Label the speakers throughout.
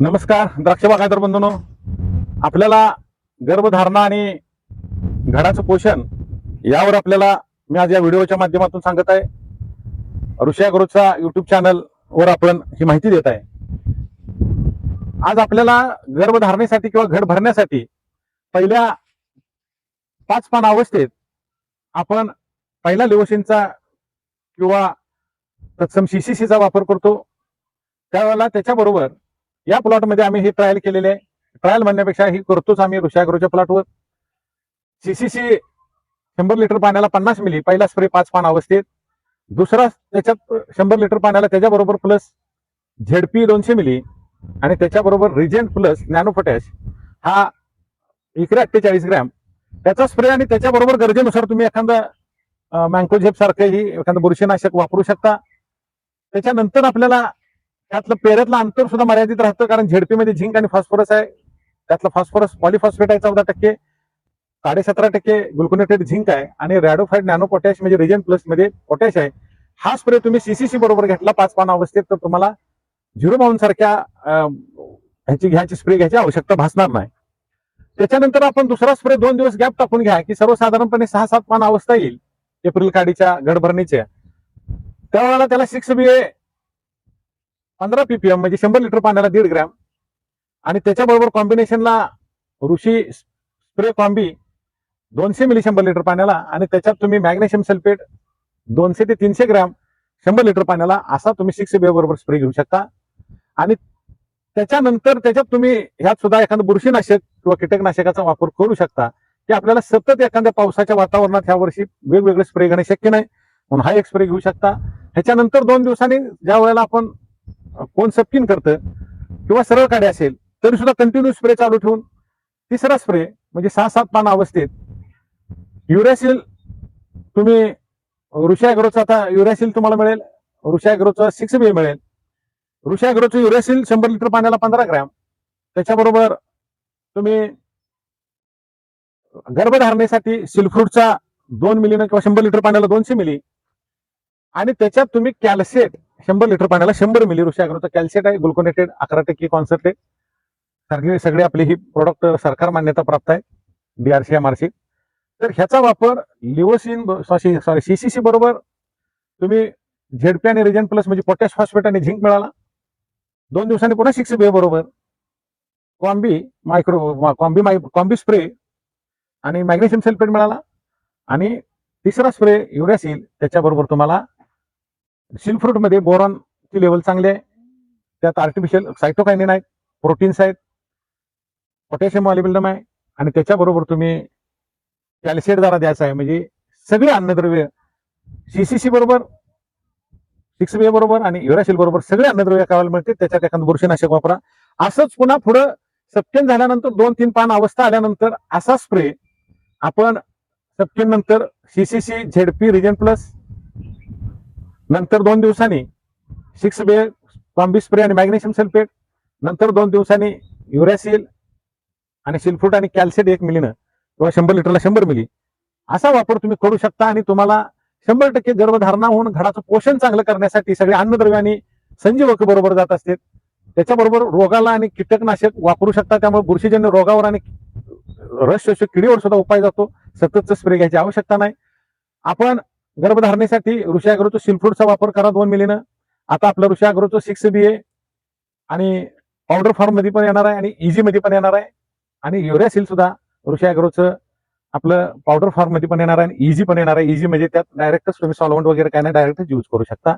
Speaker 1: नमस्कार द्राक्ष बागायतर बंधूंनो आपल्याला गर्भधारणा आणि घडाचं पोषण यावर आपल्याला मी आज या व्हिडिओच्या माध्यमातून सांगत आहे. ऋषा गुरुचा युट्यूब चॅनल वर आपण ही माहिती देत आहे. आज आपल्याला गर्भधारणेसाठी किंवा घड भरण्यासाठी पहिल्या पाच पान अवस्थेत आपण पहिला लिवोशिनचा किंवा तत्सम सीसीसीचा वापर करतो. त्यावेळेला त्याच्याबरोबर या प्लॉटमध्ये आम्ही ही ट्रायल केलेली आहे. ट्रायल म्हणण्यापेक्षा ही करतोच आम्ही ऋषागृहच्या प्लॉटवर सीसीसी शंभर लिटर पाण्याला पन्नास मिली पहिला स्प्रे पाच पान अवस्थेत. दुसरा त्याच्यात शंभर लिटर पाण्याला त्याच्याबरोबर प्लस झेडपी दोनशे मिली आणि त्याच्याबरोबर रिजेंट प्लस नॅनोपोटॅश हा इकडे अठ्ठेचाळीस ग्रॅम त्याचा स्प्रे आणि त्याच्याबरोबर गरजेनुसार तुम्ही एखादा मँकोझेप सारखंही एखादं बुरशीनाशक वापरू शकता. त्याच्यानंतर आपल्याला त्यातलं पेऱ्यातलं अंतर सुद्धा मर्यादित राहतं कारण झेडपीमध्ये झिंक आणि फॉस्फरस आहे. त्यातलं फॉस्फरस पॉलिफॉस्फेट आहे चौदा टक्के साडेसतरा टक्के ग्लुकोनेटेड झिंक आहे आणि रॅडोफाईड नॅनो पोटॅश म्हणजे रिजन प्लसमध्ये पोटॅश आहे. हा स्प्रे तुम्ही सीसीसी बरोबर घेतला पाच पान अवस्थेत तर तुम्हाला झिरो बाउन सारख्या ह्याची घ्यायची स्प्रे घ्यायची आवश्यकता भासणार नाही. त्याच्यानंतर आपण दुसरा स्प्रे दोन दिवस गॅप टाकून घ्या की सर्वसाधारणपणे सहा सात पान अवस्था येईल एप्रिल काडीच्या गडभरणीच्या त्यावेळेला त्याला सिक्स बी ए पंधरा पीपीएम म्हणजे शंभर लिटर पाण्याला दीड ग्रॅम. आणि त्याच्याबरोबर कॉम्बिनेशनला ऋषी स्प्रे कॉम्बी दोनशे मिली शंभर लिटर पाण्याला आणि त्याच्यात तुम्ही मॅग्नेशियम सल्फेट दोनशे ते तीनशे ग्रॅम शंभर लिटर पाण्याला असा तुम्ही सिक्स बी बरोबर स्प्रे घेऊ शकता. आणि त्याच्यानंतर त्याच्यात तुम्ही ह्यात सुद्धा एखादं बुरशीनाशक किंवा कीटकनाशकाचा वापर करू शकता. की आपल्याला सतत एखाद्या पावसाच्या वातावरणात ह्या वर्षी वेगवेगळे स्प्रे घेणे शक्य नाही. म्हणून हा एक स्प्रे घेऊ शकता. ह्याच्यानंतर दोन दिवसांनी ज्या वेळेला आपण कोण सपकिन करतं किंवा सरळ काढे असेल तरी सुद्धा कंटिन्यू स्प्रे चालू ठेवून तिसरा स्प्रे म्हणजे सहा सात पान अवस्थेत. युरॅसिल तुम्ही ऋषाग्रोचा आता युरॅसिल तुम्हाला मिळेल ऋषाग्रोचा सिक्स बी मिळेल. ऋषाग्रोचं युरॅसिल शंभर लिटर पाण्याला पंधरा ग्रॅम. त्याच्याबरोबर तुम्ही गर्भधारणेसाठी सिल्फ्रूटचा दोन मिलीनं किंवा शंभर लिटर पाण्याला दोनशे मिली आणि त्याच्यात तुम्ही कॅल्सेट शंभर लिटर पाण्याला शंभर मिली ऋषी अग्रोचा कॅल्सेट आहे ग्लुकोनेटेड अकरा टक्के कॉन्सन्ट्रेट सगळे सगळे आपले ही प्रोडक्ट सरकार मान्यता प्राप्त आहे बीआरसी एमआरसी तर ह्याचा वापर लिओसिन सॉरी सॉरी सीसीसी बरोबर तुम्ही झेडपी आणि रिजन प्लस म्हणजे पोटॅश फॉस्फेट आणि झिंक मिळाला. दोन दिवसांनी पुन्हा सिक्स बे बरोबर. कॉम्बी मायक्रो कॉम्बी माय कॉम्बी स्प्रे आणि मॅग्नेशियम सल्फेट मिळाला. आणि तिसरा स्प्रे युरियासिल त्याच्याबरोबर तुम्हाला सिलफ्रूटमध्ये बोरॉनची लेवल चांगली आहे. त्यात आर्टिफिशियल सायटोकायनिन आहेत प्रोटीन्स आहेत. पोटॅशियम मॉलिबिल्डम आहे. आणि त्याच्याबरोबर तुम्ही कॅल्शियट जरा द्यायचा आहे. म्हणजे सगळे अन्नद्रव्य सीसीसी बरोबर सिक्स बी बरोबर आणि युराशिल बरोबर सगळे अन्नद्रव्य खायला मिळते त्याच्यात एखादं बुरशीनाशक वापरा. असंच पुन्हा पुढं सप्टेन झाल्यानंतर दोन तीन पान अवस्था आल्यानंतर असा स्प्रे आपण सप्टेन नंतर सीसीसी झेडपी रिजन प्लस नंतर दोन दिवसांनी सिक्स बे कॉम्बी स्प्रे आणि मॅग्नेशियम सल्फेट नंतर दोन दिवसांनी युरॅसिल आणि सिल्फ्रूट आणि कॅल्शियट एक मिलीनं किंवा शंभर लिटरला शंभर मिली. असा वापर तुम्ही करू शकता आणि तुम्हाला शंभर टक्के गर्भधारणा होऊन घडाचं पोषण चांगलं करण्यासाठी सगळे अन्नद्रव्य आणि संजीवक बरोबर जात असते त्याच्याबरोबर रोगाला आणि कीटकनाशक वापरू शकता. त्यामुळे बुरशीजन्य रोगावर आणि रस किडीवर सुद्धा उपाय जातो. सततचा स्प्रे घ्यायची आवश्यकता नाही. आपण गर्भधारणेसाठी ऋषाग्रोचं सिल्फ्रूटचा वापर करा दोन मिलीनं. आता आपलं ऋषाग्रोचं सिक्स बी ए आणि पावडर फॉर्ममध्ये पण येणार आहे आणि इझी मध्ये पण येणार आहे. आणि युरॅसिल सुद्धा ऋषाग्रोचं आपलं पावडर फॉर्ममध्ये पण येणार आहे आणि इझी पण येणार आहे. इझी म्हणजे त्यात डायरेक्टच तुम्ही सॉल्वंट वगैरे काय नाही डायरेक्टच यूज करू शकता.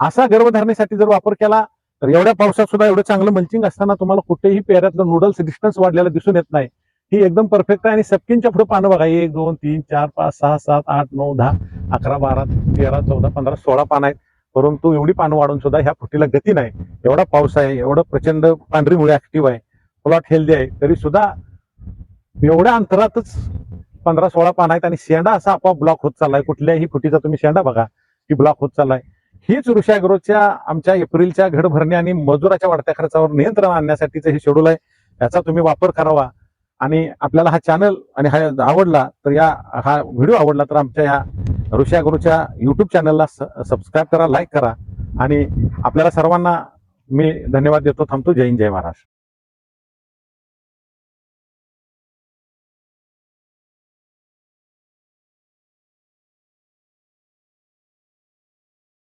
Speaker 1: असा गर्भधारणेसाठी जर वापर केला तर एवढ्या पावसात सुद्धा एवढं चांगलं मल्चिंग असताना तुम्हाला कुठेही पेऱ्यातलं नूडल्स डिस्टन्स वाढलेलं दिसून येत नाही. ही एकदम परफेक्ट आहे आणि सपकिनच्या पुढे पानं बघा. एक दोन तीन चार पाच सहा सात आठ नऊ दहा अकरा बारा तेरा चौदा पंधरा सोळा पानं आहेत. परंतु एवढी पानं वाढून सुद्धा ह्या फुटीला गती नाही. एवढा पाऊस आहे एवढं प्रचंड पांढरी मुळे ऍक्टिव्ह आहे. प्लॉट हेल्दी आहे. तरी सुद्धा एवढ्या अंतरातच पंधरा सोळा पान आहेत आणि शेंडा असा आपोआप ब्लॉक होत चाललाय. कुठल्याही फुटीचा तुम्ही शेंडा बघा की ब्लॉक होत चाललाय. हीच ऋषाग्रोच्या आमच्या एप्रिलच्या घडभरणी आणि मजुराच्या वाढत्या खर्चावर नियंत्रण आणण्यासाठीचं हे शेड्यूल आहे. याचा तुम्ही वापर करावा. आणि आपल्याला हा चॅनल आणि हा आवडला तर या हा व्हिडिओ आवडला तर आमच्या या ऋषागुरूच्या यूट्यूब चॅनलला सबस्क्राईब करा लाईक करा. आणि आपल्याला सर्वांना मी धन्यवाद देतो. थांबतो. जय हिंद जय महाराष्ट्र.